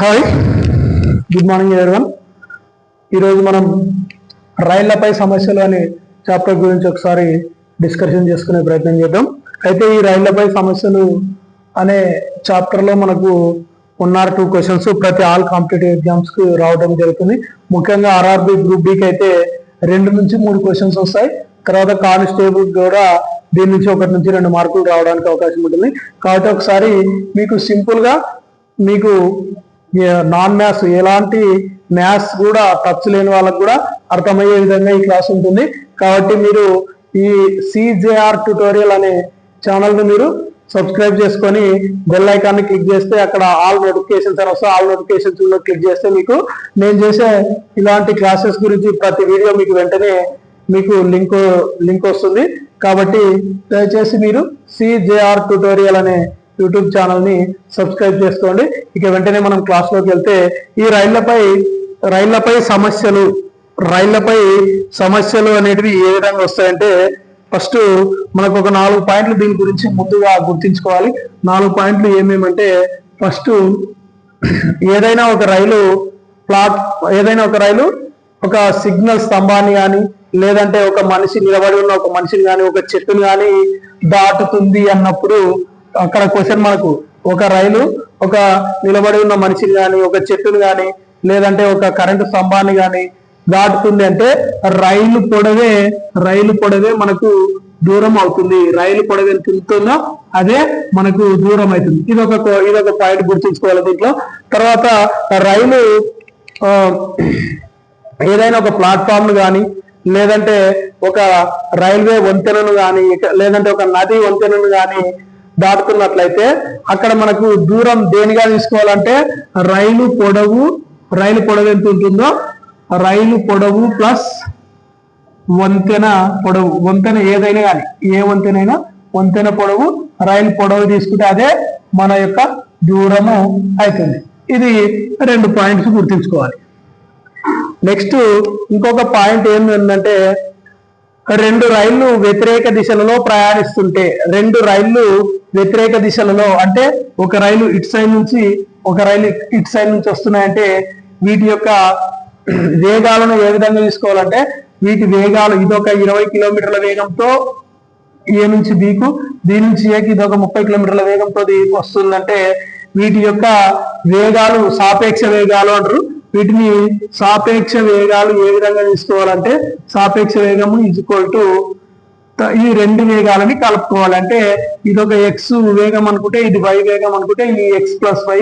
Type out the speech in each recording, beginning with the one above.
Hi good morning everyone ఈరోజు మనం రైళ్ళపై సమస్యలు అనే చాప్టర్ గురించి ఒకసారి డిస్కషన్ చేసుకునే ప్రయత్నం చేద్దాం. అయితే ఈ రైళ్ళపై సమస్యలు అనే చాప్టర్లో మనకు ఉన్నారు టూ క్వశ్చన్స్ ప్రతి ఆల్ కాంపిటేటివ్ ఎగ్జామ్స్కి రావడం జరుగుతుంది. ముఖ్యంగా ఆర్ఆర్బి గ్రూప్ డికి అయితే రెండు నుంచి మూడు క్వశ్చన్స్ వస్తాయి. తర్వాత కానిస్టేబుల్ కూడా దీని నుంచి ఒకటి నుంచి రెండు మార్కులు రావడానికి అవకాశం ఉంటుంది. కాబట్టి ఒకసారి మీకు సింపుల్గా మీకు నాన్ మ్యాథ్స్ ఎలాంటి మ్యాథ్స్ కూడా టచ్ లేని వాళ్ళకు కూడా అర్థమయ్యే విధంగా ఈ క్లాస్ ఉంటుంది. కాబట్టి మీరు ఈ సిజేఆర్ ట్యూటోరియల్ అనే ఛానల్ని మీరు సబ్స్క్రైబ్ చేసుకొని బెల్ ఐకాన్ని క్లిక్ చేస్తే అక్కడ ఆల్ నోటిఫికేషన్స్ అని వస్తాయి ఆల్ నోటిఫికేషన్స్ క్లిక్ చేస్తే మీకు నేను చేసే ఇలాంటి క్లాసెస్ గురించి ప్రతి వీడియో మీకు వెంటనే మీకు లింక్ లింక్ వస్తుంది. కాబట్టి దయచేసి మీరు సిజేఆర్ ట్యూటోరియల్ అనే యూట్యూబ్ ఛానల్ని సబ్స్క్రైబ్ చేసుకోండి. ఇక వెంటనే మనం క్లాస్లోకి వెళ్తే ఈ రైళ్ళపై రైళ్ళపై సమస్యలు రైళ్ళపై సమస్యలు అనేటివి ఏ విధంగా వస్తాయంటే ఫస్ట్ మనకు ఒక నాలుగు పాయింట్లు దీని గురించి ముందుగా గుర్తించుకోవాలి. నాలుగు పాయింట్లు ఏమేమంటే ఫస్ట్ ఏదైనా ఒక రైలు ప్లాట్ ఏదైనా ఒక రైలు ఒక సిగ్నల్ స్తంభాన్ని కానీ లేదంటే ఒక మనిషి నిలబడి ఉన్న ఒక మనిషిని కానీ ఒక చెట్టుని కానీ దాటుతుంది అన్నప్పుడు అక్కడ క్వశ్చన్ మనకు ఒక రైలు ఒక నిలబడి ఉన్న మనిషిని కానీ ఒక చెట్టుని కానీ లేదంటే ఒక కరెంటు స్తంభాన్ని కానీ దాటుతుంది అంటే రైలు పొడవే రైలు పొడవే మనకు దూరం అవుతుంది. రైలు పొడవు ఎంత ఉంటుందో అదే మనకు దూరం అవుతుంది. ఇది ఒక ఇది ఒక పాయింట్ గుర్తుంచుకోవాలి దీంట్లో. తర్వాత రైలు ఏదైనా ఒక ప్లాట్ఫామ్ కానీ లేదంటే ఒక రైల్వే వంతెనను కానీ లేదంటే ఒక నది వంతెనను కానీ దాటుతున్నట్లయితే అక్కడ మనకు దూరం దేనిగా తీసుకోవాలంటే రైలు పొడవు రైలు పొడవు ఎంత ఉంటుందో రైలు పొడవు ప్లస్ వంతెన పొడవు. వంతెన ఏదైనా కానీ ఏ వంతెనైనా వంతెన పొడవు రైలు పొడవు తీసుకుంటే అదే మన యొక్క దూరము అవుతుంది. ఇది రెండు పాయింట్స్ గుర్తుంచుకోవాలి. నెక్స్ట్ ఇంకొక పాయింట్ ఏంటంటే రెండు రైళ్ళు వ్యతిరేక దిశలలో ప్రయాణిస్తుంటే రెండు రైళ్ళు వ్యతిరేక దిశలలో అంటే ఒక రైలు ఇటు సైడ్ నుంచి ఒక రైలు ఇటు సైడ్ నుంచి వస్తున్నాయంటే వీటి యొక్క వేగాలను ఏ విధంగా తీసుకోవాలంటే వీటి వేగాలు ఇదొక ఇరవై కిలోమీటర్ల వేగంతో ఏ నుంచి బీకు దీని నుంచి ఏకి ఇదొక ముప్పై కిలోమీటర్ల వేగంతో వస్తుందంటే వీటి యొక్క వేగాలు సాపేక్ష వేగాలు అంటారు. వీటిని సాపేక్ష వేగాలు ఏ విధంగా తీసుకోవాలంటే సాపేక్ష వేగము ఈజ్ ఈక్వల్ టు ఈ రెండు వేగాలని కలుపుకోవాలంటే ఇది ఒక ఎక్స్ వేగం అనుకుంటే ఇది వై వేగం అనుకుంటే ఈ ఎక్స్ ప్లస్ వై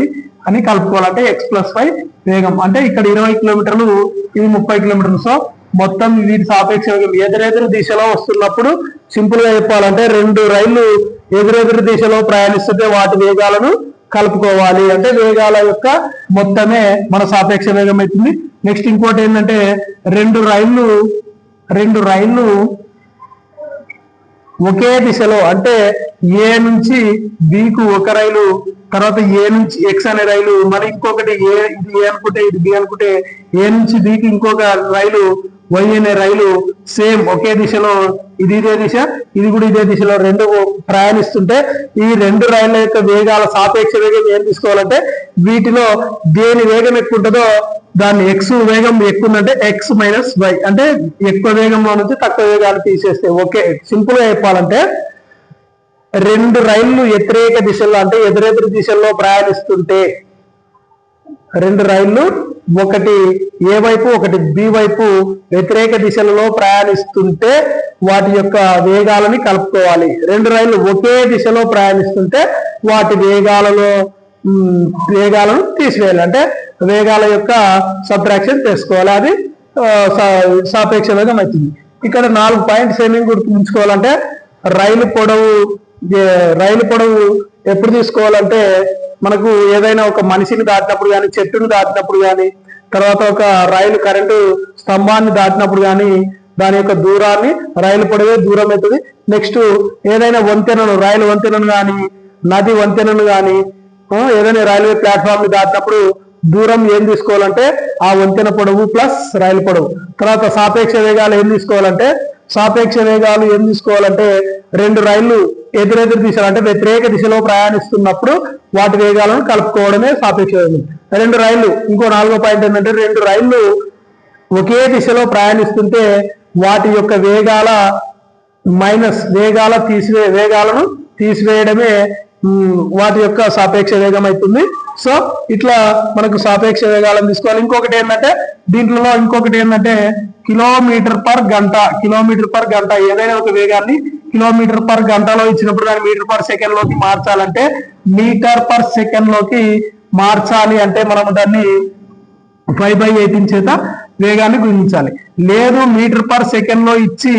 అని కలుపుకోవాలంటే ఎక్స్ ప్లస్ వై వేగం. అంటే ఇక్కడ ఇరవై కిలోమీటర్లు ఇది ముప్పై కిలోమీటర్లు. సో మొత్తం వీటి సాపేక్ష వేగం. ఎదురెదురు దిశలో వస్తున్నప్పుడు సింపుల్గా చెప్పాలంటే రెండు రైళ్ళు ఎదురెదురు దిశలో ప్రయాణిస్తుంటే వాటి వేగాలను కలుపుకోవాలి. అంటే వేగాల యొక్క మొత్తమే మన సాపేక్ష వేగం అవుతుంది. నెక్స్ట్ ఇంకోటి ఏంటంటే రెండు రైళ్ళు రెండు రైళ్ళు ఒకే దిశలో అంటే ఏ నుంచి బికు ఒక రైలు తర్వాత ఏ నుంచి ఎక్స్ అనే రైలు మరి ఇంకొకటి ఏ ఇది ఏ అనుకుంటే ఇది బి అనుకుంటే ఏ నుంచి బికి ఇంకొక రైలు వై అనే రైలు సేమ్ ఒకే దిశలో ఇది ఇదే దిశ ఇది కూడా ఇదే దిశలో రెండు ప్రయాణిస్తుంటే ఈ రెండు రైళ్ళ యొక్క వేగాల సాపేక్ష వేగం ఏం తీసుకోవాలంటే వీటిలో దేని వేగం ఎక్కువ ఉంటుందో దాన్ని ఎక్స్ వేగం ఎక్కువ ఉందంటే ఎక్స్ మైనస్ వై అంటే ఎక్కువ వేగంలో నుంచి తక్కువ వేగాలు తీసేస్తే ఓకే. సింపుల్గా చెప్పాలంటే రెండు రైళ్ళు వ్యతిరేక దిశల్లో అంటే ఎదురెదురు దిశల్లో ప్రయాణిస్తుంటే రెండు రైళ్ళు ఒకటి ఏ వైపు ఒకటి బి వైపు వ్యతిరేక దిశలలో ప్రయాణిస్తుంటే వాటి యొక్క వేగాలని కలుపుకోవాలి. రెండు రైళ్ళు ఒకే దిశలో ప్రయాణిస్తుంటే వాటి వేగాలలో వేగాలను తీసివేయాలి. అంటే వేగాల యొక్క సబ్ట్రాక్షన్ చేసుకోవాలి. అది సా- సాపేక్ష వేగం అవుతుంది. ఇక్కడ నాలుగు పాయింట్స్ ఏమేమి గుర్తుంచుకోవాలంటే రైలు పొడవు రైలు పొడవు ఎప్పుడు తీసుకోవాలంటే మనకు ఏదైనా ఒక మనిషిని దాటినప్పుడు కానీ చెట్టును దాటినప్పుడు కానీ తర్వాత ఒక రైలు కరెంటు స్తంభాన్ని దాటినప్పుడు కానీ దాని యొక్క దూరాన్ని రైలు పొడవే దూరం అవుతుంది. నెక్స్ట్ ఏదైనా వంతెనను రైలు వంతెనను కానీ నది వంతెనను కానీ ఏదైనా రైల్వే ప్లాట్ఫామ్ని దాటినప్పుడు దూరం ఏం తీసుకోవాలంటే ఆ వంతెన పొడవు ప్లస్ రైలు పొడవు. తర్వాత సాపేక్ష వేగాలు ఏం తీసుకోవాలంటే సాపేక్ష వేగాలు ఏం తీసుకోవాలంటే రెండు రైళ్ళు ఎదురెదురు దిశలు అంటే వ్యతిరేక దిశలో ప్రయాణిస్తున్నప్పుడు వాటి వేగాలను కలుపుకోవడమే సాపేక్ష వేగం. రెండు రైళ్ళు ఇంకో నాలుగో పాయింట్ ఏంటంటే రెండు రైళ్ళు ఒకే దిశలో ప్రయాణిస్తుంటే వాటి యొక్క వేగాల మైనస్ వేగాల తీసివే వేగాలను తీసివేయడమే వాటి యొక్క సాపేక్ష వేగం అవుతుంది. సో ఇట్లా మనకు సాపేక్ష వేగాలను తీసుకోవాలి. ఇంకొకటి ఏంటంటే దీంట్లో ఇంకొకటి ఏంటంటే కిలోమీటర్ పర్ గంట కిలోమీటర్ పర్ గంట ఏదైనా ఒక వేగాన్ని కిలోమీటర్ పర్ గంటలో ఇచ్చినప్పుడు దాన్ని మీటర్ పర్ సెకండ్లోకి మార్చాలంటే మీటర్ పర్ సెకండ్లోకి మార్చాలి అంటే మనం దాన్ని ఫైవ్ బై ఎయిటీన్ చేత వేగాన్ని గుణించాలి. లేదు మీటర్ పర్ సెకండ్లో ఇచ్చి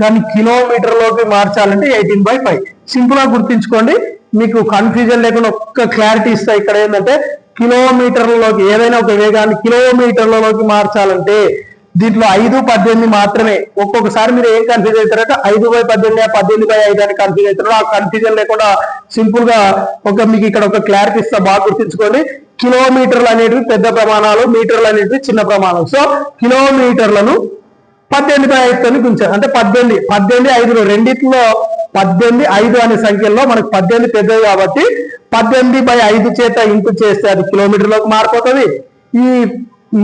దాన్ని కిలోమీటర్లోకి మార్చాలంటే ఎయిటీన్ బై ఫైవ్. సింపుల్గా గుర్తించుకోండి. మీకు కన్ఫ్యూజన్ లేకుండా ఒక్క క్లారిటీ ఇస్తా. ఇక్కడ ఏంటంటే కిలోమీటర్లలోకి ఏదైనా ఒక వేగాన్ని కిలోమీటర్లలోకి మార్చాలంటే దీంట్లో ఐదు పద్దెనిమిది మాత్రమే. ఒక్కొక్కసారి మీరు ఏం కన్ఫ్యూజ్ అవుతారంటే ఐదు బై పద్దెనిమిది పద్దెనిమిది బై ఐదు అని కన్ఫ్యూజ్ అవుతారు. ఆ కన్ఫ్యూజన్ లేకుండా సింపుల్గా ఒక మీకు ఇక్కడ ఒక క్లారిటీ ఇస్తా. బాగా గుర్తించుకోండి. కిలోమీటర్లు అనేటివి పెద్ద ప్రమాణాలు మీటర్లు అనేటివి చిన్న ప్రమాణం సో కిలోమీటర్లను పద్దెనిమిది ఐదు ఐదుతో గుంచారు. అంటే పద్దెనిమిది పద్దెనిమిది ఐదులో రెండిట్లో పద్దెనిమిది ఐదు అనే సంఖ్యలో మనకు పద్దెనిమిది పెద్దది కాబట్టి పద్దెనిమిది బై ఐదు చేత ఇంటూ చేస్తే అది కిలోమీటర్లోకి మారిపోతుంది. ఈ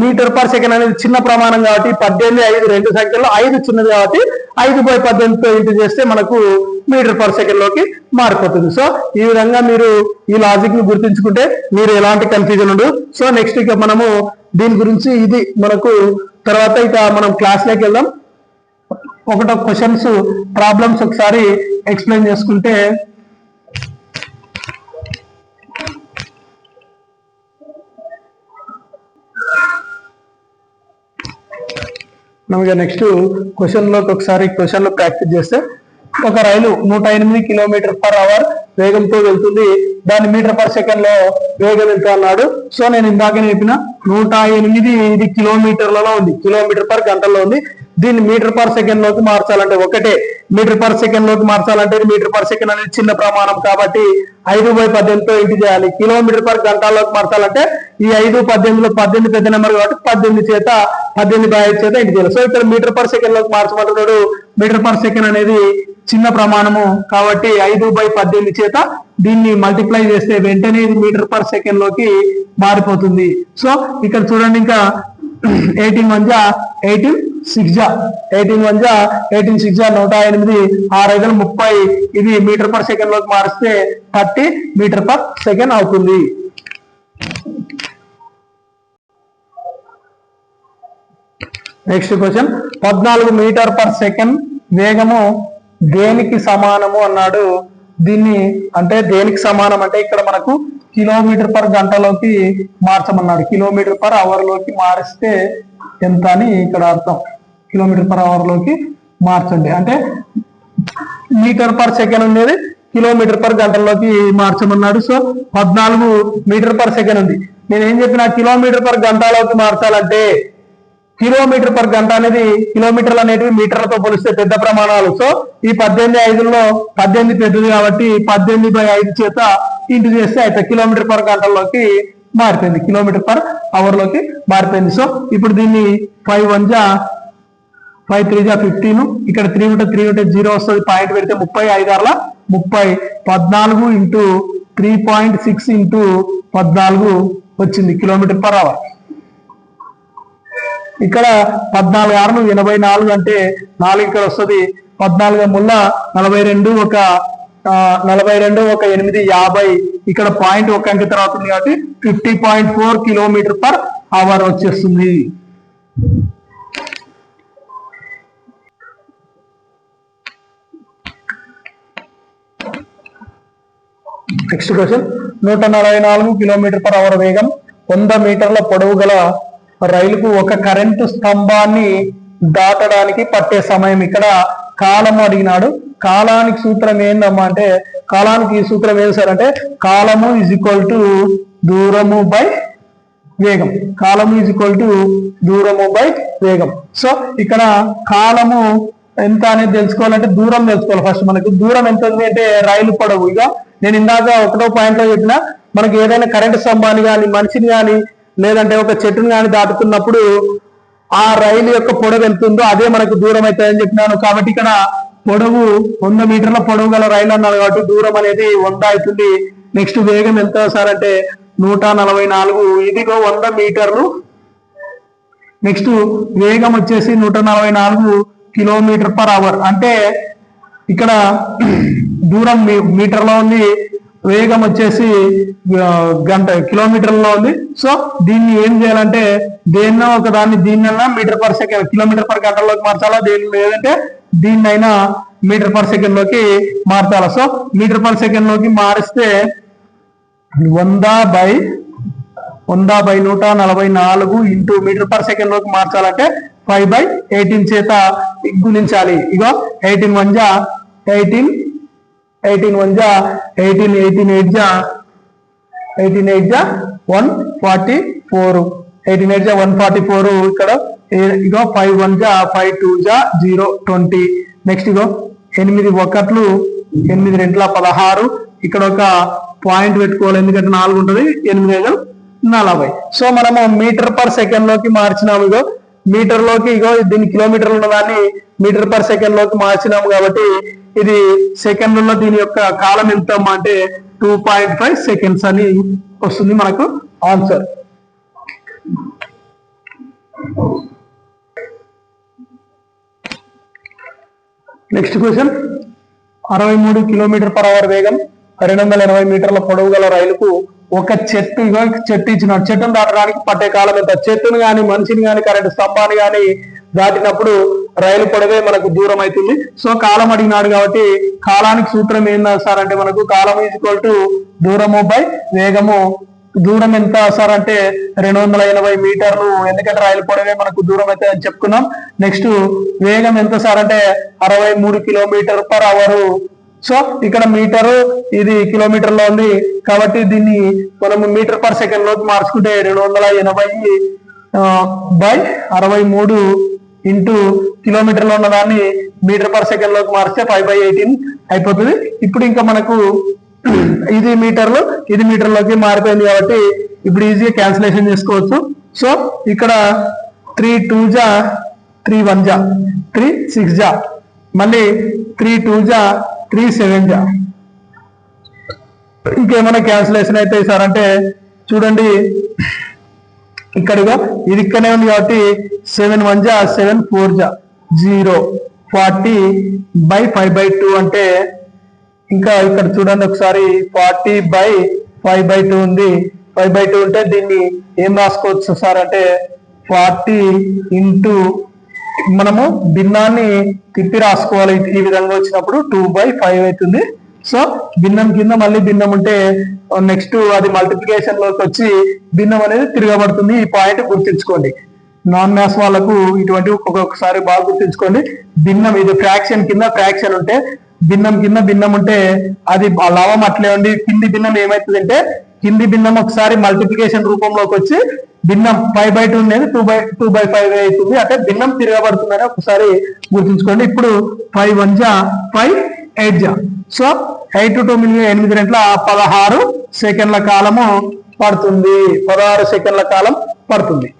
మీటర్ పర్ సెకండ్ అనేది చిన్న ప్రమాణం కాబట్టి పద్దెనిమిది ఐదు రెండు సంఖ్యలో ఐదు చిన్నది కాబట్టి ఐదు బై పద్దెనిమిదితో ఇంటూ చేస్తే మనకు మీటర్ పర్ సెకండ్లోకి మారిపోతుంది. సో ఈ విధంగా మీరు ఈ లాజిక్ని గుర్తుంచుకుంటే మీరు ఎలాంటి కన్ఫ్యూజన్ ఉండదు. సో నెక్స్ట్ ఇక మనము దీని గురించి ఇది మనకు తర్వాత ఇక మనం క్లాస్లోకి వెళ్దాం. ఒకటో క్వశ్చన్స్ ప్రాబ్లమ్స్ ఒకసారి ఎక్స్ప్లెయిన్ చేసుకుంటే మనకి నెక్స్ట్ క్వశ్చన్లోకి ఒకసారి క్వశ్చన్లో ప్రాక్టీస్ చేస్తే ఒక రైలు నూట ఎనిమిది కిలోమీటర్ పర్ అవర్ వేగంతో వెళ్తుంది. దాని మీటర్ పర్ సెకండ్లో వేగం ఎంత అన్నాడు? సో నేను ఇందాక చెప్పిన నూట ఎనిమిది ఇది కిలోమీటర్లలో ఉంది. కిలోమీటర్ పర్ గంటలో ఉంది. దీన్ని మీటర్ పర్ సెకండ్లోకి మార్చాలంటే ఒకటే. మీటర్ పర్ సెకండ్లోకి మార్చాలంటే మీటర్ పర్ సెకండ్ అనేది చిన్న ప్రమాణం కాబట్టి ఐదు బై పద్దెనిమిదితో ఇంటి చేయాలి. కిలోమీటర్ పర్ గంటలోకి మార్చాలంటే ఈ ఐదు పద్దెనిమిదిలో పద్దెనిమిది పెద్ద నెంబర్ కాబట్టి పద్దెనిమిది చేత పద్దెనిమిది బై ఐదు చేత ఇంటి చేయాలి. సో ఇక్కడ మీటర్ పర్ సెకండ్లోకి మార్చమంటున్నాడు. మీటర్ పర్ సెకండ్ అనేది చిన్న ప్రమాణము కాబట్టి ఐదు బై పద్దెనిమిది చేత దీన్ని మల్టిప్లై చేస్తే వెంటనే ఇది మీటర్ పర్ సెకండ్లోకి మారిపోతుంది. సో ఇక్కడ చూడండి ఇంకా ఎయిటీన్ వన్ జా ఎయిటీన్ సిక్స్ జా ఎయిటీన్ వన్ జా ఎయిటీన్ సిక్స్ జా నూట ఎనిమిది ఆరు ఐదు ముప్పై. ఇది మీటర్ పర్ సెకండ్లోకి మారిస్తే థర్టీ మీటర్ పర్ సెకండ్ అవుతుంది. నెక్స్ట్ క్వశ్చన్ పద్నాలుగు మీటర్ పర్ సెకండ్ వేగము దేనికి సమానము అన్నాడు. దీన్ని అంటే దేనికి సమానం అంటే ఇక్కడ మనకు కిలోమీటర్ పర్ గంటలోకి మార్చమన్నాడు. కిలోమీటర్ పర్ అవర్లోకి మారిస్తే ఎంత అని ఇక్కడ అర్థం. కిలోమీటర్ పర్ అవర్లోకి మార్చండి. అంటే మీటర్ పర్ సెకండ్ ఉండేది కిలోమీటర్ పర్ గంటల్లోకి మార్చమన్నాడు. సో పద్నాలుగు మీటర్ పర్ సెకండ్ ఉంది. నేను ఏం చెప్పిన కిలోమీటర్ పర్ గంటలోకి మార్చాలంటే కిలోమీటర్ పర్ గంట అనేది కిలోమీటర్లు అనేటివి మీటర్లతో పోలిస్తే పెద్ద ప్రమాణాలు. సో ఈ పద్దెనిమిది ఐదులో పద్దెనిమిది పెద్దది కాబట్టి పద్దెనిమిది బై ఐదు చేత ఇంటి చేస్తే అయితే కిలోమీటర్ పర్ గంటల్లోకి మారిపోయింది. కిలోమీటర్ పర్ అవర్లోకి మారిపోయింది. సో ఇప్పుడు దీన్ని ఫైవ్ వన్ జా ఫైవ్ త్రీ జా ఫిఫ్టీన్ ఇక్కడ త్రీ ఉంటే త్రీ ఉంటే జీరో వస్తుంది. పాయింట్ పెడితే ముప్పై ఐదు ఆరుల ముప్పై. పద్నాలుగు into three point six into పద్నాలుగు వచ్చింది కిలోమీటర్ పర్ అవర్ ఇక్కడ పద్నాలుగు ఆరులు ఎనభై నాలుగు అంటే నాలుగు ఇక్కడ వస్తుంది. పద్నాలుగు ముళ్ళ నలభై రెండు ఒక నలభై రెండు ఒక ఎనిమిది యాభై. ఇక్కడ పాయింట్ ఒక అంకె తర్వాత ఉంది కాబట్టి fifty point four kilometre per hour వచ్చేస్తుంది. నెక్స్ట్ క్వశ్చన్ నూట నలభై నాలుగు కిలోమీటర్ పర్ అవర్ వేగం వంద మీటర్ల పొడవు గల రైలుకు ఒక కరెంటు స్తంభాన్ని దాటడానికి పట్టే సమయం. ఇక్కడ కాలము అడిగినాడు. కాలానికి సూత్రం ఏందమ్మా అంటే కాలానికి ఈ సూత్రం ఏం సార్ అంటే కాలము ఈజ్ ఈక్వల్ టు దూరము బై వేగం. కాలము ఈజ్ ఈక్వల్ టు దూరము బై వేగం. సో ఇక్కడ కాలము ఎంత అనేది తెలుసుకోవాలంటే దూరం తెలుసుకోవాలి ఫస్ట్ మనకు. దూరం ఎంత ఉంది అంటే రైలు పొడవు. ఇక నేను ఇందాక ఒకటో పాయింట్లో చెప్పిన మనకి ఏదైనా కరెంటు స్తంభాన్ని కానీ మనిషిని కానీ లేదంటే ఒక చెట్టుని కానీ దాటుతున్నప్పుడు ఆ రైలు యొక్క పొడవు వెళ్తుందో అదే మనకు దూరం అవుతుందని చెప్పినాను. కాబట్టి ఇక్కడ పొడవు వంద మీటర్ల పొడవు గల రైలు అన్నారు కాబట్టి దూరం అనేది వంద అవుతుంది. నెక్స్ట్ వేగం ఎంత సార్ అంటే నూట నలభై నాలుగు. ఇదిగో వంద మీటర్లు. నెక్స్ట్ వేగం వచ్చేసి నూట నలభై నాలుగు. Kilometre per hour. అంటే ఇక్కడ దూరం మీ- మీటర్లో ఉంది వేగం వచ్చేసి గంట కిలోమీటర్లో ఉంది. సో దీన్ని ఏం చేయాలంటే దేన్నో ఒక దాన్ని దీన్నైనా metre per second kilometre per గంటలోకి మార్చాలా దేని లేదంటే దీన్నైనా మీటర్ పర్ సెకండ్లోకి మార్చాలా. సో మీటర్ పర్ సెకండ్లోకి మారిస్తే వంద బై వంద బై నూట నలభై నాలుగు ఇంటూ మీటర్ పర్ సెకండ్లోకి మార్చాలంటే ఫైవ్ బై ఎయిటీన్ చేత గుణించాలి. ఇగో ఎయిటీన్ వన్ జా ఎయిటీన్ ఎయిటీన్ వన్ జా ఎయిటీన్ ఎయిటీన్ ఎయిట్ జా ఎయిటీన్ ఎయిట్ జా one forty four eighteen eight జా వన్ ఫార్టీ ఫోర్ ఇక్కడ ఏ- ఇగో ఫైవ్ వన్ జా ఫైవ్ టూ జా జీరో ట్వంటీ నెక్స్ట్ ఇగో ఎనిమిది ఒకట్లు ఎనిమిది రెండుల పదహారు. ఇక్కడ ఒక పాయింట్ పెట్టుకోవాలి ఎందుకంటే నాలుగు ఉంటుంది ఎనిమిది ఐదు నలభై. సో మనము మీటర్ పర్ సెకండ్లోకి మార్చినాము ఇగో. మీటర్లోకి ఇగో దీని కిలోమీటర్లు ఉన్నదాన్ని మీటర్ పర్ సెకండ్లోకి మార్చినాము కాబట్టి ఇది సెకండ్లలో దీని యొక్క కాలం ఎంత అంటే టూ పాయింట్ ఫైవ్ సెకండ్స్ అని వస్తుంది మనకు ఆన్సర్. Next question. అరవై మూడు కిలోమీటర్ పర్ అవర్ వేగం రెండు వందల ఎనభై మీటర్ల పొడవు గల రైలుకు ఒక చెట్టు చెట్టు ఇచ్చిన చెట్టును దాటడానికి పట్టే కాలం ఎంత? చెట్టును గాని మనిషిని గాని కరెంటు స్తంభాన్ని గాని దాటినప్పుడు రైలు పొడవే మనకు దూరం అవుతుంది. సో కాలం అడిగినాడు కాబట్టి కాలానికి సూత్రం ఏందా సార్ అంటే మనకు కాలం ఈజ్వల్ టు దూరము బై వేగము. దూరం ఎంత సార్ అంటే రెండు వందల ఎనభై మీటర్లు. ఎందుకంటే రైలు పొడవే మనకు దూరం అయితే అని చెప్పుకున్నాం. నెక్స్ట్ వేగం ఎంత సార్ అంటే అరవై మూడు కిలోమీటర్ పర్ అవరు సో ఇక్కడ మీటరు ఇది కిలోమీటర్లో ఉంది. కాబట్టి దీన్ని మనము మీటర్ పర్ సెకండ్లోకి మార్చుకుంటే రెండు వందల ఎనభై బై అరవై మూడు ఇంటూ కిలోమీటర్లో ఉన్న దాన్ని మీటర్ పర్ సెకండ్లోకి మార్చితే ఫైవ్ బై ఎయిటీన్ అయిపోతుంది. ఇప్పుడు ఇంకా మనకు ఇది మీటర్లు ఇది మీటర్లోకి మారిపోయింది కాబట్టి ఇప్పుడు ఈజీగా క్యాన్సిలేషన్ చేసుకోవచ్చు. సో ఇక్కడ త్రీ టూ జా త్రీ వన్ జా త్రీ సిక్స్ జా మళ్ళీ త్రీ టూ జా త్రీ సెవెన్ జా ఇంకేమైనా క్యాన్సిలేషన్ అయితే సార్ అంటే చూడండి. ఇక్కడగా ఇది ఇక్కడనే ఉంది కాబట్టి సెవెన్ వన్ జా సెవెన్ ఫోర్ జా zero forty by five by two అంటే ఇంకా ఇక్కడ చూడండి ఒకసారి forty by five by two ఉంది. ఫైవ్ బై టూ ఉంటే దీన్ని ఏం రాసుకోవచ్చు సార్ అంటే ఫార్టీ ఇంటూ మనము భిన్నాన్ని తిప్పి రాసుకోవాలి. ఈ విధంగా వచ్చినప్పుడు టూ బై ఫైవ్ అవుతుంది. సో భిన్నం కింద మళ్ళీ భిన్నం ఉంటే uh, నెక్స్ట్ అది మల్టిప్లికేషన్లోకి వచ్చి భిన్నం అనేది తిరగబడుతుంది. ఈ పాయింట్ గుర్తుంచుకోండి. నాన్ మ్యాథ్స్ వాళ్ళకు ఇటువంటి ఒక్కొక్కసారి బాగా గుర్తుంచుకోండి. భిన్నం ఇది ఫ్రాక్షన్ కింద ఫ్రాక్షన్ ఉంటే భిన్నం కింద భిన్నం ఉంటే అది లవం అట్లే ఉండి కింది భిన్నం ఏమవుతుంది అంటే కింది భిన్నం ఒకసారి మల్టిప్లికేషన్ రూపంలోకి వచ్చి భిన్నం ఫైవ్ బై టూ అనేది two by two by five అవుతుంది. అంటే భిన్నం తిరగబడుతుందని ఒకసారి గుర్తుంచుకోండి. ఇప్పుడు ఫైవ్ వన్ జా ఫైవ్ ఎయిట్ జా. So eight to two million ఎనిమిది రెంట్ల పదహారు సెకండ్ల కాలము పడుతుంది. పదహారు సెకండ్ల కాలం పడుతుంది.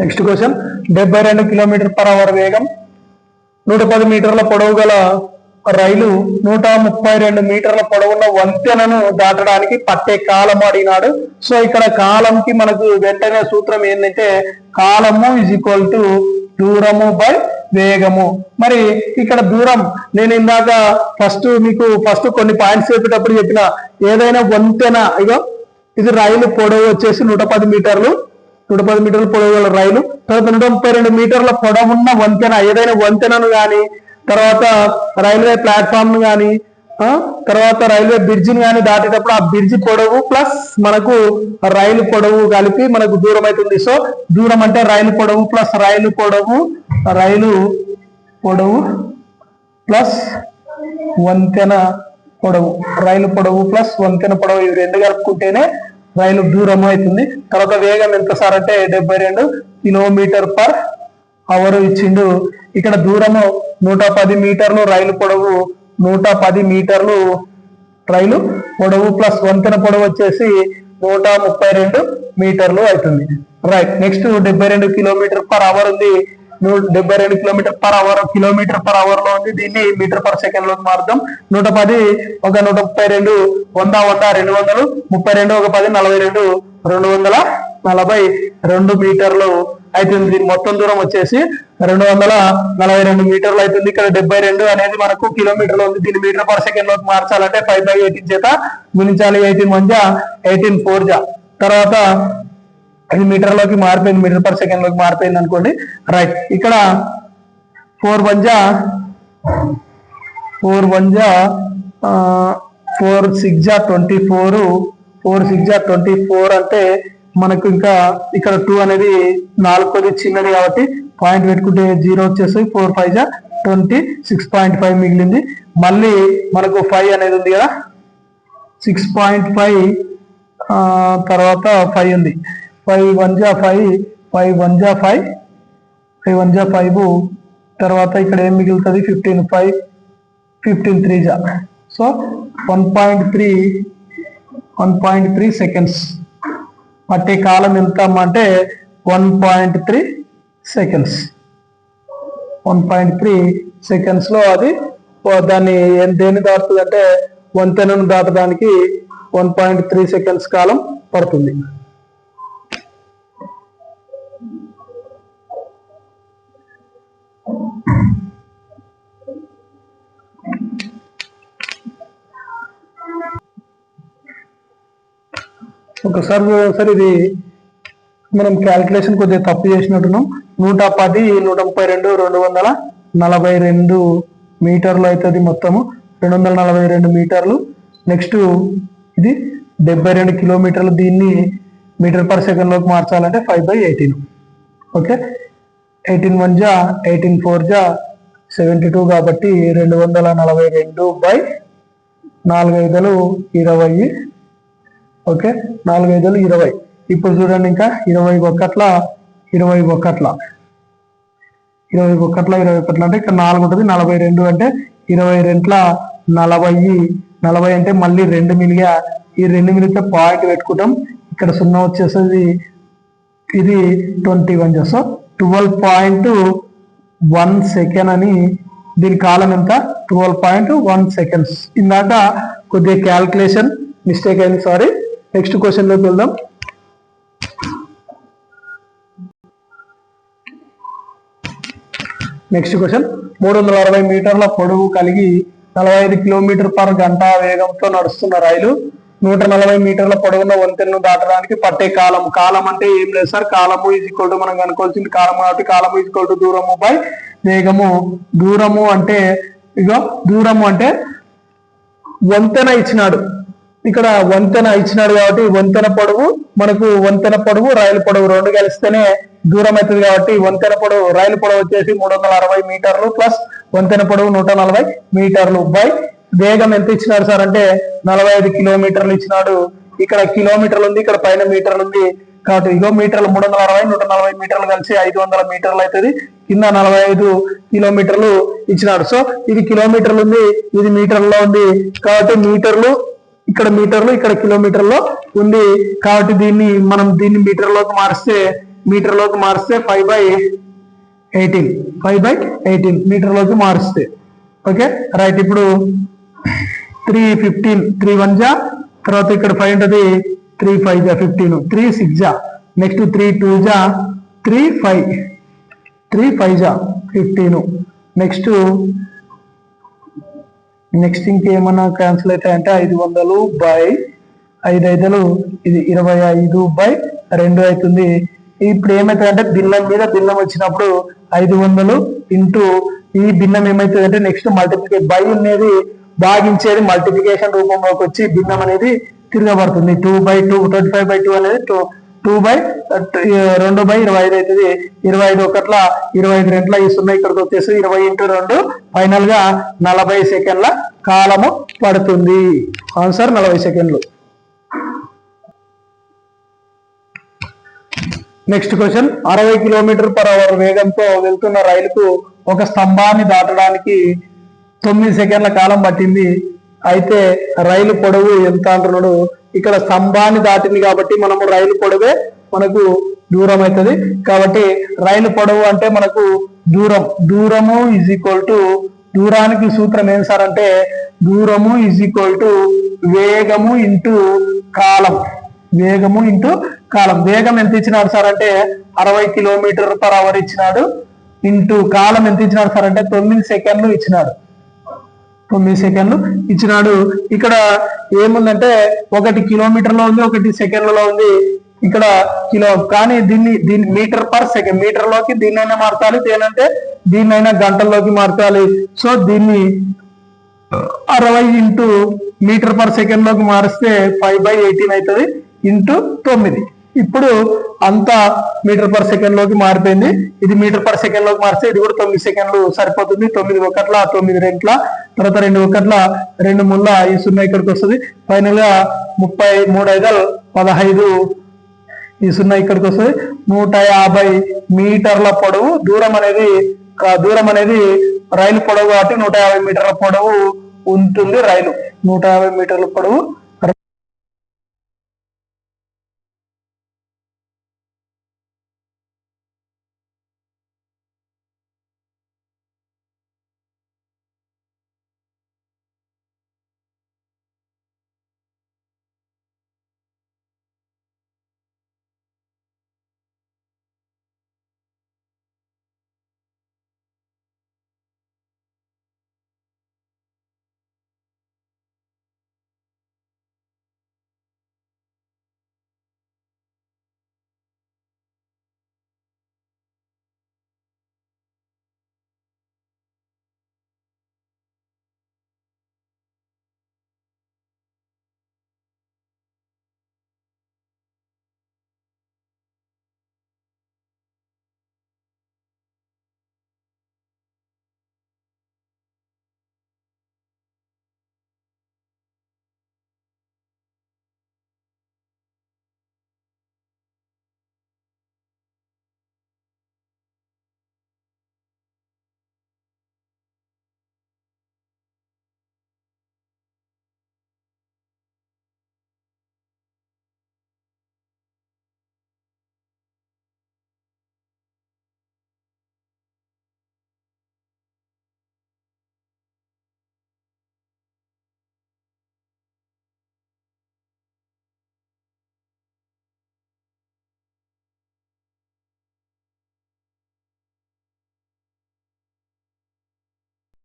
నెక్స్ట్ క్వశ్చన్ డెబ్బై రెండు కిలోమీటర్ పర్ అవర్ వేగం. నూట పది మీటర్ల పొడవు గల రైలు నూట ముప్పై రెండు మీటర్ల పొడవున్న వంతెనను దాటడానికి పట్టే కాలం అడిగినాడు. సో ఇక్కడ కాలంకి మనకు వెంటనే సూత్రం ఏంటంటే కాలము ఇజ్ ఈక్వల్ టు దూరము బై వేగము. మరి ఇక్కడ దూరం నేను ఇందాక ఫస్ట్ మీకు ఫస్ట్ కొన్ని పాయింట్స్ చెప్పేటప్పుడు చెప్పిన ఏదైనా వంతెన ఇగో ఇది రైలు పొడవు వచ్చేసి నూట పది మీటర్లు. నూట పది మీటర్ల పొడవు గల రైలు తర్వాత నూట ముప్పై రెండు మీటర్ల పొడవున్న వంతెన ఏదైనా వంతెనను గాని తర్వాత రైల్వే ప్లాట్ఫామ్ను గాని తర్వాత రైల్వే బ్రిడ్జిని కానీ దాటేటప్పుడు ఆ బ్రిడ్జి పొడవు ప్లస్ మనకు రైలు పొడవు కలిపి మనకు దూరం అవుతుంది. సో దూరం అంటే రైలు పొడవు ప్లస్ రైలు పొడవు రైలు పొడవు ప్లస్ వంతెన పొడవు రైలు పొడవు ప్లస్ వంతెన పొడవు ఇవి రెండు కలుపుకుంటేనే రైలు దూరం అవుతుంది. తర్వాత వేగం ఎంత సార్ అంటే డెబ్బై రెండు కిలోమీటర్ పర్ అవర్ ఇచ్చిండు. ఇక్కడ దూరము నూట పది మీటర్లు రైలు పొడవు నూట పది మీటర్లు రైలు పొడవు ప్లస్ వంతెన పొడవు వచ్చేసి నూట ముప్పై రెండు మీటర్లు అవుతుంది. రైట్ నెక్స్ట్ డెబ్బై రెండు కిలోమీటర్ పర్ అవర్ ఉంది. నూట డెబ్బై రెండు kilometre per hour kilometre per అవర్లో ఉంది. దీన్ని మీటర్ పర్ సెకండ్లోకి మారుద్దాం నూట పది ఒక నూట ముప్పై రెండు వంద వంద రెండు వందలు. ముప్పై రెండు ఒక పది నలభై రెండు రెండు వందల నలభై రెండు మీటర్లు అవుతుంది దీని మొత్తం దూరం వచ్చేసి రెండు వందల నలభై రెండు మీటర్లు అవుతుంది ఇక్కడ డెబ్బై రెండు అనేది మనకు కిలోమీటర్లు ఉంది. దీన్ని మీటర్ పర్ సెకండ్లోకి మార్చాలంటే ఫైవ్ బై ఎయిటీన్ చేత గుణించాలి. ఎయిటీన్ వన్ జా ఎయిటీన్ ఫోర్ జా తర్వాత అది మీటర్లోకి మారిపోయింది మీటర్ పర్ సెకండ్లోకి మారిపోయింది అనుకోండి. రైట్ ఇక్కడ ఫోర్ వన్ జా ఫోర్ వన్ జా ఫోర్ సిక్స్ జా ట్వంటీ ఫోర్ ఫోర్ సిక్స్ జా ట్వంటీ ఫోర్ అంటే మనకు ఇంకా ఇక్కడ టూ అనేది నాలుగోది చిన్నది కాబట్టి పాయింట్ పెట్టుకుంటే జీరో వచ్చేసి ఫోర్ ఫైవ్ జా ట్వంటీ సిక్స్ పాయింట్ ఫైవ్ మిగిలింది. మళ్ళీ మనకు ఫైవ్ అనేది ఉంది కదా సిక్స్ పాయింట్ ఫైవ్ తర్వాత ఫైవ్ ఉంది. ఫైవ్ వన్ జా ఫైవ్ ఫైవ్ వన్ జా ఫైవ్ ఫైవ్ వన్ జా ఫైవ్. తర్వాత ఇక్కడ ఏం మిగులుతుంది? ఫిఫ్టీన్ ఫైవ్ ఫిఫ్టీన్ త్రీ జా. So one point three one point three seconds. మట్టి కాలం ఎంత అంటే one point three seconds. One point three సెకండ్స్లో అది దాన్ని ఏం దేన్ని దాటుతుంది అంటే వంతెనను దాటడానికి వన్ పాయింట్ త్రీ సెకండ్స్ కాలం పడుతుంది. ఒకసారి ఒకసారి ఇది మనం క్యాల్కులేషన్ కొద్దిగా తప్పు చేసినట్టున్నాం నూట పది నూట ముప్పై రెండు రెండు వందల నలభై రెండు మీటర్లు అవుతుంది మొత్తము. రెండు వందల నలభై రెండు మీటర్లు. నెక్స్ట్ ఇది డెబ్బై రెండు కిలోమీటర్లు దీన్ని మీటర్ పర్ సెకండ్లోకి మార్చాలంటే five by eighteen okay eighteen one జా ఎయిటీన్ ఫోర్ జా సెవెంటీ టూ కాబట్టి రెండు వందల నలభై రెండు బై నాలుగైదులు ఇరవై ఓకే? నాలుగు ఐదులు ఇరవై. ఇప్పుడు చూడండి ఇంకా ఇరవై ఒకట్ల ఇరవై ఒకట్ల. ఇరవై ఒకట్ల ఇరవై ఒకట్ల అంటే ఇక్కడ నాలుగు ఉంటుంది నలభై రెండు అంటే ఇరవై రెంట్ల నలభై నలభై అంటే మళ్ళీ రెండు మిలిగా ఈ రెండు మిలిగితే పాయింట్ పెట్టుకుంటాం. ఇక్కడ సున్నా వచ్చేసేది ఇది ట్వంటీ వన్ చేస్తాం. ట్వెల్వ్ పాయింట్ వన్ సెకండ్ అని దీని కాలం ఎంత? Twelve point one seconds. ఇందాక కొద్దిగా క్యాల్కులేషన్ మిస్టేక్ అయింది సారీ. నెక్స్ట్ క్వశ్చన్లోకి వెళ్దాం. నెక్స్ట్ క్వశ్చన్ మూడు వందల అరవై మీటర్ల పొడవు కలిగి నలభై ఐదు కిలోమీటర్ పర్ గంట వేగంతో నడుస్తున్న రైలు నూట నలభై మీటర్ల పొడవున్న వంతెనను దాటడానికి పట్టే కాలం. కాలం అంటే ఏం లేదు సార్. కాలము ఈజ్ ఈక్వల్ టు మనం కనుకోవాల్సింది కాలం కాబట్టి కాలము ఈజ్ ఈక్వల్ టు దూరము బై వేగము. దూరము అంటే ఇగో దూరము అంటే వంతెన ఇచ్చినాడు. ఇక్కడ వంతెన ఇచ్చినాడు కాబట్టి వంతెన పొడవు మనకు వంతెన పొడవు రైలు పొడవు రెండు కలిస్తేనే దూరం అవుతుంది కాబట్టి వంతెన పొడవు రైలు పొడవు వచ్చేసి మూడు వందల అరవై మీటర్లు ప్లస్ వంతెన పొడవు నూట నలభై మీటర్లు బై వేగం ఎంత ఇచ్చినాడు సార్ అంటే నలభై ఐదు కిలోమీటర్లు ఇచ్చినాడు. ఇక్కడ కిలోమీటర్లు ఉంది ఇక్కడ పైన మీటర్లు ఉంది. కాబట్టి ఇగో మీటర్లు మూడు వందల అరవై నూట నలభై మీటర్లు కలిసి ఐదు వందల మీటర్లు అవుతుంది. కింద నలభై ఐదు కిలోమీటర్లు ఇచ్చినాడు. సో ఇది కిలోమీటర్లు ఉంది ఇది మీటర్లో ఉంది. కాబట్టి మీటర్లు ఇక్కడ మీటర్లు ఇక్కడ కిలోమీటర్లో ఉంది. కాబట్టి దీన్ని మనం దీన్ని మీటర్లోకి మారిస్తే మీటర్లోకి మారిస్తే five by eighteen five by eighteen మీటర్లోకి మారిస్తే. ఓకే రైట్ ఇప్పుడు త్రీ ఫిఫ్టీన్ త్రీ వన్ జా? తర్వాత ఇక్కడ ఫైవ్ ఉంటుంది. త్రీ ఫైవ్ జా? ఫిఫ్టీన్ త్రీ సిక్స్ జా? నెక్స్ట్ త్రీ టూ జా? త్రీ ఫైవ్ త్రీ ఫైవ్ జా? ఫిఫ్టీన్ నెక్స్ట్ నెక్స్ట్ ఇంకేమన్నా క్యాన్సిల్ అవుతాయంటే ఐదు వందలు బై ఐదు ఐదులు ఇది ఇరవై ఐదు బై రెండు అవుతుంది. ఇప్పుడు ఏమవుతుందంటే భిన్నం మీద భిన్నం వచ్చినప్పుడు ఐదు వందలు ఇంటూ ఈ భిన్నం ఏమవుతుందంటే నెక్స్ట్ మల్టిప్లికే బై అనేది భాగించేది మల్టిప్లికేషన్ రూపంలోకి వచ్చి భిన్నం అనేది తిరగబడుతుంది. Two by two twenty five by two అనేది టూ బై రెండు బై ఇరవై ఐదు అవుతుంది ఇరవై ఐదు ఒకట్ల ఇరవై ఐదు రెంట్ల ఈ సున్నా ఇక్కడికి వచ్చేసి ఇరవై ఇంటూ రెండు. ఫైనల్గా నలభై సెకండ్ల కాలము పడుతుంది. ఆన్సర్ నలభై సెకండ్లు. నెక్స్ట్ క్వశ్చన్ అరవై కిలోమీటర్ పర్ అవర్ వేగంతో వెళ్తున్న రైలుకు ఒక స్తంభాన్ని దాటడానికి తొమ్మిది సెకండ్ల కాలం పట్టింది. అయితే రైలు పొడవు ఎంత అంటున్నాడు? ఇక్కడ స్తంభాన్ని దాటింది కాబట్టి మనము రైలు పొడవే మనకు దూరం అవుతుంది కాబట్టి రైలు పొడవు అంటే మనకు దూరం. దూరము ఈజ్ ఈక్వల్ టు దూరానికి సూత్రం ఏం సార్ అంటే దూరము ఈజ్ ఈక్వల్ టు వేగము ఇంటూ కాలం. వేగము ఇంటూ కాలం. వేగం ఎంత ఇచ్చినాడు సార్ అంటే అరవై కిలోమీటర్ పర్ అవర్ ఇచ్చినాడు. ఇంటూ కాలం ఎంత ఇచ్చినాడు సార్ అంటే తొమ్మిది సెకండ్లు ఇచ్చినాడు. తొమ్మిది సెకండ్లు. ఇచ్చినాడు. ఇక్కడ ఏముందంటే ఒకటి కిలోమీటర్లో ఉంది ఒకటి సెకండ్లలో ఉంది. ఇక్కడ కిలో కానీ దీన్ని దీన్ని మీటర్ పర్ సెకండ్ మీటర్లోకి దీన్నైనా మార్చాలి. దేనంటే దీన్నైనా గంటల్లోకి మార్చాలి. సో దీన్ని అరవై ఇంటూ మీటర్ పర్ సెకండ్లోకి మారిస్తే ఫైవ్ బై ఎయిటీన్ అవుతుంది ఇంటూ తొమ్మిది. ఇప్పుడు అంతా మీటర్ పర్ సెకండ్లోకి మారిపోయింది. ఇది మీటర్ పర్ సెకండ్లోకి మారిస్తే ఇది కూడా తొమ్మిది సెకండ్లు సరిపోతుంది. తొమ్మిది ఒకట్ల తొమ్మిది రెంట్ల తర్వాత రెండు ఒకట్ల రెండు ముళ్ళ ఈ సున్నా ఇక్కడికి వస్తుంది. ఫైనల్గా ముప్పై మూడు ఐదు పదహైదు ఈ సున్నా ఇక్కడికి వస్తుంది. నూట యాభై మీటర్ల పొడవు దూరం అనేది దూరం అనేది రైలు పొడవు కాబట్టి నూట యాభై మీటర్ల పొడవు ఉంటుంది రైలు. నూట యాభై మీటర్ల పొడవు